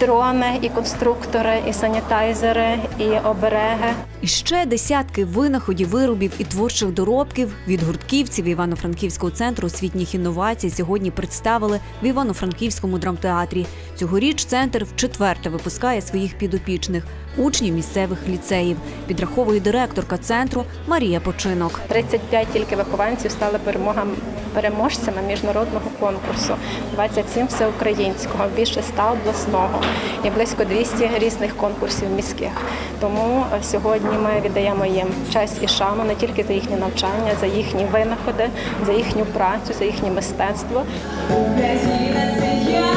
дрони, і конструктори, і санітайзери, і обереги. І ще десятки винаходів, виробів і творчих доробків від гуртківців Івано-Франківського центру освітніх інновацій сьогодні представили в Івано-Франківському драмтеатрі. Цьогоріч центр вчетверте випускає своїх підопічних учнів місцевих ліцеїв. Підраховує директорка центру Марія Починок. 35 тільки вихованців стали перемогам переможцями міжнародного конкурсу, 27 всеукраїнського, більше 100 обласного і близько 200 різних конкурсів міських. Тому е, сьогодні ми віддаємо їм честь і шану не тільки за їхнє навчання, за їхні винаходи, за їхню працю, за їхнє мистецтво. Україна це я,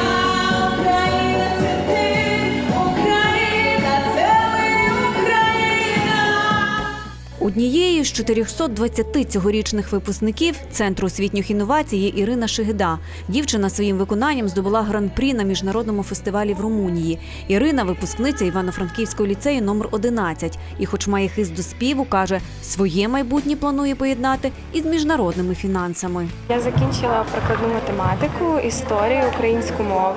Однією з 420 цьогорічних випускників центру освітніх інновацій Ірина Шигида. Дівчина своїм виконанням здобула гран-прі на міжнародному фестивалі в Румунії. Ірина випускниця Івано-Франківського ліцею номер 11 І, хоч має хист до співу, каже, своє майбутнє планує поєднати із міжнародними фінансами. Я закінчила прикладну математику, історію, українську мову.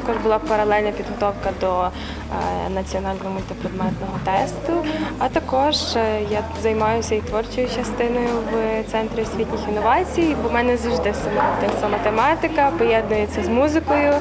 Також була паралельна підготовка до е, національного мультипредметного тесту. А також е, я займаюся і творчою частиною в центрі освітніх інновацій, бо в мене завжди з самого дитинства математика поєднується з музикою.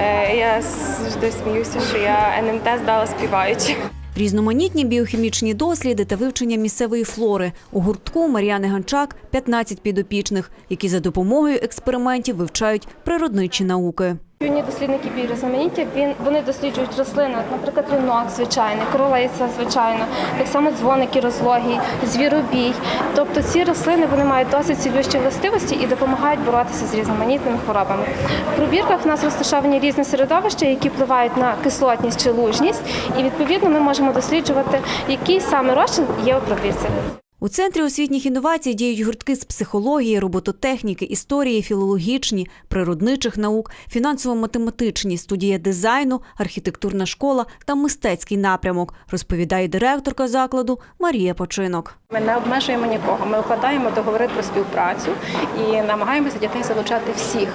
Е, Я завжди сміюся, що я НМТ здала співаючи. Різноманітні біохімічні досліди та вивчення місцевої флори. У гуртку Мар'яни Ганчак 15 підопічних, які за допомогою експериментів вивчають природничі науки. Юні дослідники біорізноманіття, він вони досліджують рослини, наприклад, рінок звичайний, королиця звичайно, так само дзвоники розлогий, звіробій. Тобто ці рослини вони мають досить цілющі властивості і допомагають боротися з різноманітними хворобами. В пробірках в нас розташовані різні середовища, які впливають на кислотність чи лужність, і відповідно ми можемо досліджувати, який саме розчин є у пробірці. У центрі освітніх інновацій діють гуртки з психології, робототехніки, історії, філологічні, природничих наук, фінансово-математичні, студія дизайну, архітектурна школа та мистецький напрямок, розповідає директорка закладу Марія Починок. Ми не обмежуємо нікого. Ми укладаємо договори про співпрацю і намагаємося дітей залучати всіх.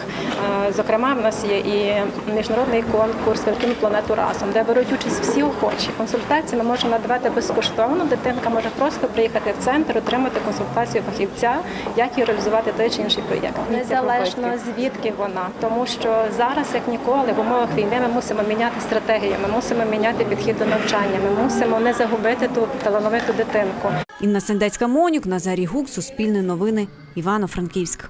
Е, Зокрема, в нас є і міжнародний конкурс «Вертуємо планету разом, де беруть участь всі охочі. Консультації ми можемо надавати безкоштовно. Дитинка може просто приїхати в центр, отримати консультацію фахівця, як і реалізувати той чи інший проєкт. Незалежно звідки вона, тому що зараз, як ніколи, в умовах війни ми мусимо міняти стратегію, ми мусимо міняти підхід до навчання. Ми мусимо не загубити ту талановиту дитинку. Інна Сендецька Монюк, Назарій Гук, Суспільне новини, Івано-Франківськ.